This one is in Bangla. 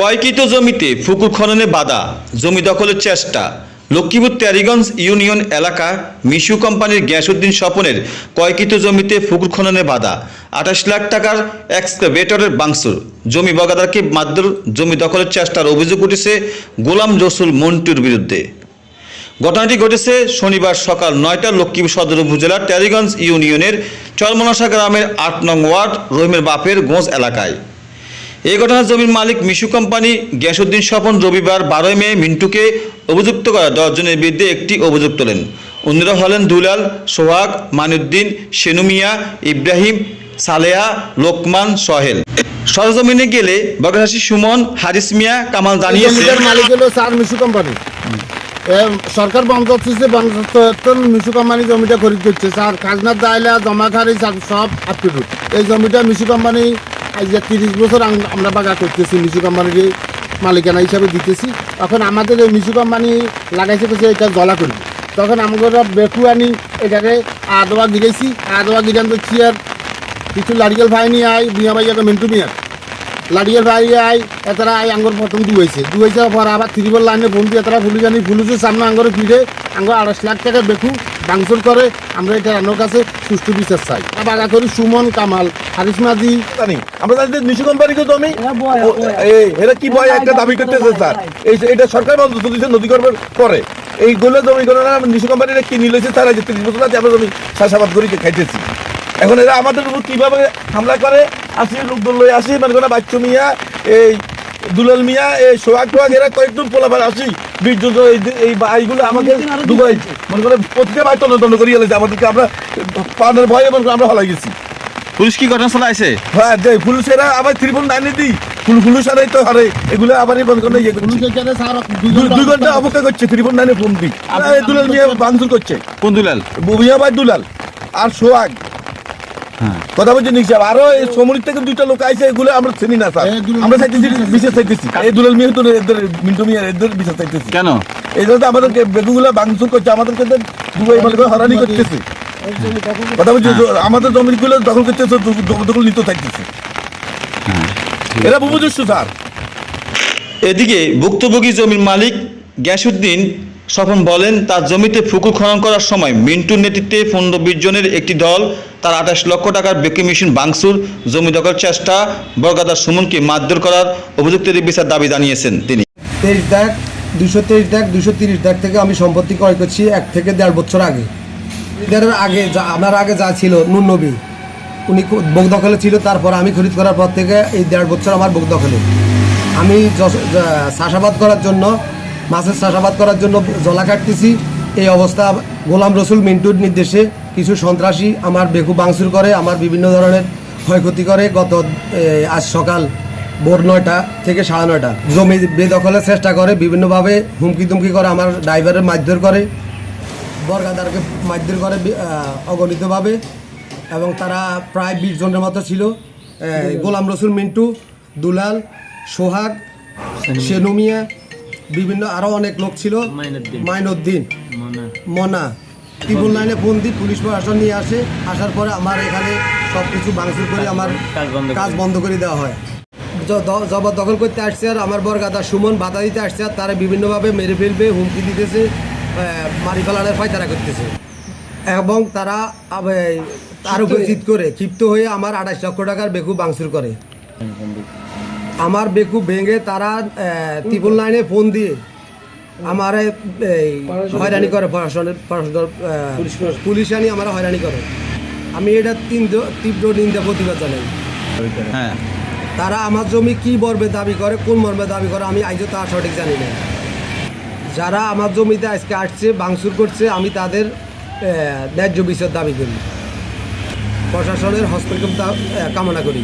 কয়কিত জমিতে পুকুর খননে বাধা, জমি দখলের চেষ্টা। লক্ষ্মীপুর তেরিগঞ্জ ইউনিয়ন এলাকা মিশু কোম্পানির গ্যাসউদ্দিন স্বপনের কয়কিত জমিতে পুকুর খননে বাধা, আঠাশ লাখ টাকার এক্সকাভেটরের বাংসুর। জমি বগাদারকে মারধর জমি দখলের চেষ্টার অভিযোগ উঠেছে গোলাম রসুল মন্টুর বিরুদ্ধে। ঘটনাটি ঘটেছে শনিবার সকাল নয়টা লক্ষ্মীপুর সদর উপজেলার ট্যারিগঞ্জ ইউনিয়নের চরমনাশা গ্রামের আট নং ওয়ার্ড রহিমের বাপের গোঁজ এলাকায়। এই ঘটনার জমির মালিক মিশু কোম্পানি গ্যাসউদ্দিন স্বপন রবিবার বারোই মে মিন্টুকে অভিযুক্ত করা দশজনের বিরুদ্ধে একটি অভিযোগ তোলেন। অন্যরা হলেন দুলাল, সোহাগ মানুদ্দিন সেনুমিয়া ইব্রাহিম, সালেহা, লোকমান, সোহেল। সরজমিনে গেলে বগরাশি সুমন, হারিস মিয়া, কামাল জানিয়েছে মালিক হলো স্যার মিশু কোম্পানি। সরকার বন্ধ করতে মিশু কোম্পানি জমিটা খরিদ করছে। স্যার, খাজনার দায়লা, জমা সব আপ এই জমিটা মিশু কোম্পানি আজ তিরিশ বছর আম- আমরা বাগা করতেছি, মিশু কোম্পানির মালিকানা হিসাবে দিতেছি। তখন আমাদের এই মিশু কোম্পানি লাগাইছে করছে এটা জলা করি। তখন আমাদের বেকু আনি এটাকে আদোয়া গিরেছি আদোয়া গিরান তো চিয়ার, কিছু লারিকেল ভাই নিয়ে আয় মিয়া ভাই মিন্টু মিয়ার লাড়িয়ার বাইরে আই এতারা আই আঙ্গর প্রথম দুয়াইছে দুয়াইছে পর আবার ত্রিবল লাইনে বন্ধু এতারা ফুলু জানি ফুলুছে সামনে আঙ্গর ফিরে আঙ্গর আড়াইশ লাখ টাকা বেকু বাংসুর করে আমরা এটা রান্নার কাছে সুষ্ঠু বিচার চাই। বাগা করি সুমন কামাল হারিস জানি আমরা জানি নিশু কোম্পানিকে জমি ও- এই এরা কি বয় একটা দাবি করতেছে স্যার? এই এটা সরকার বন্ধ দিচ্ছে নদীকরণের পরে এইগুলো জমি গুলো না নিশু কোম্পানিরা কিনে নিয়েছে তারা যে তিরিশ বছর আছে আমরা জমি চাষাবাদ করে খাইতেছি। এখন এরা আমাদের উপর কীভাবে হামলা করে আসি লোকজন লই আসি মানে কোনো বাচ্চু মিয়া এই দুলাল মিয়া এই সোহাগ টোহাগ এরা কয়েকজন পোলাপার আসি। জন এই এই এইগুলো আমাকে ডুবাই মনে করে প্রত্যেকে বাই তন্ন তন্ন করিয়ে এলেছে আমাদেরকে আমরা পানের ভয়ে মনে আমরা হলাই গেছি। পুলিশ কি ঘটনা চালাইছে হ্যাঁ যে ফুলুসেরা আবার ত্রিপল নাইনে দিই। ফুল ফুলুসারাই তো হারে এগুলো আবার এই বন্ধ করে ইয়ে দুই ঘণ্টা অপেক্ষা করছে ত্রিপল নাইনে ফোন দিই। দুলাল মিয়া বাংসুর করছে। কোন দুলাল? বুবিয়া ভাই দুলাল আর সোহাগ। হ্যাঁ কথা বলছি নিশ্চয়। আরও এই সমরিত থেকে দুইটা লোক আইছে এগুলো আমরা চিনি না স্যার। আমরা চাইতেছি বিশেষ চাইতেছি। এই দুলাল মিয়া তো এদের মিন্টু মিয়া এদের বিশেষ চাইতেছি। কেন? এই জন্য তো আমাদেরকে বেগুগুলো বাংসুর করছে আমাদেরকে দুবাই করে হরানি করতেছে। কথা বলছি আমাদের জমিগুলো দখল করতেছে দখল নিতে থাকতেছে এরা বুঝুচ্ছ স্যার। এদিকে ভুক্তভোগী জমির মালিক গ্যাসউদ্দিন স্বপন বলেন, তার জমিতে পুকুর খনন করার সময় মিন্টুর নেতৃত্বে পনেরো বিশ জনের একটি দল, তার আঠাশ লক্ষ টাকার বেকি মেশিন বাংসুর, জমি দখল চেষ্টা, বরগাদার সুমনকে মারধর করার অভিযুক্তের বিচার দাবি জানিয়েছেন তিনি। তেইশ দাগ, দুশো তেইশ দাগ, দুশো তিরিশ দাগ থেকে আমি সম্পত্তি ক্রয় করছি এক থেকে দেড় বছর আগে। দেড়ের আগে যা, আমার আগে যা ছিল, নুন উনি বুক দখলে ছিল, তারপর আমি খরিদ করার পর থেকে এই দেড় বছর আমার বুক দখলে। আমি চাষাবাদ করার জন্য মাছের চাষাবাদ করার জন্য জলা কাটতেছি। এই অবস্থা গোলাম রসুল মিন্টুর নির্দেশে কিছু সন্ত্রাসী আমার বেকু বাংসুর করে আমার বিভিন্ন ধরনের ক্ষয়ক্ষতি করে গত আজ সকাল ভোর নয়টা থেকে সাড়ে নয়টা। জমি বেদখলের চেষ্টা করে বিভিন্নভাবে হুমকি তুমকি করে আমার ড্রাইভারের মারধর করে বরগাদারকে মারধর করে অগণিতভাবে এবং তারা প্রায় বিশ জনের মতো ছিল। গোলাম রসুল মিন্টু দুলাল সোহাগ সেনুমিয়া বিভিন্ন আরও অনেক লোক ছিল। মাইনুদ্দিন। মনা। ত্রিপুল লাইনে ফোন দিই পুলিশ প্রশাসন নিয়ে আসে। আসার পরে আমার এখানে সব কিছু ভাঙচুর করে আমার কাজ বন্ধ করে দেওয়া হয়। জবরদখল করতে আসছে আর আমার বরগাদা সুমন বাধা দিতে আসছে আর তারা বিভিন্নভাবে মেরে ফেলবে হুমকি দিতেছে মারি ফেলানোর ফায়তারা করতেছে। এবং তারা তার উপর জিত করে ক্ষিপ্ত হয়ে আমার আঠাশ লক্ষ টাকার বেকু বাংসুর করে। আমার বেকু ভেঙে তারা ত্রিপুল লাইনে ফোন দিয়ে আমার এই হয়রানি করে। পুলিশ আনি আমার হয়রানি করে। আমি এটা তিন তীব্র নিন্দা প্রতিবাদ জানাই। হ্যাঁ। তারা আমার জমি কি মর্মে দাবি করে কোন মর্মে দাবি করে আমি আজও তা সঠিক জানি না। যারা আমার জমিতে আজকে আসছে বাংসুর করছে আমি তাদের ন্যায্য বিচার দাবি করি। প্রশাসনের হস্তক্ষেপ কামনা করি।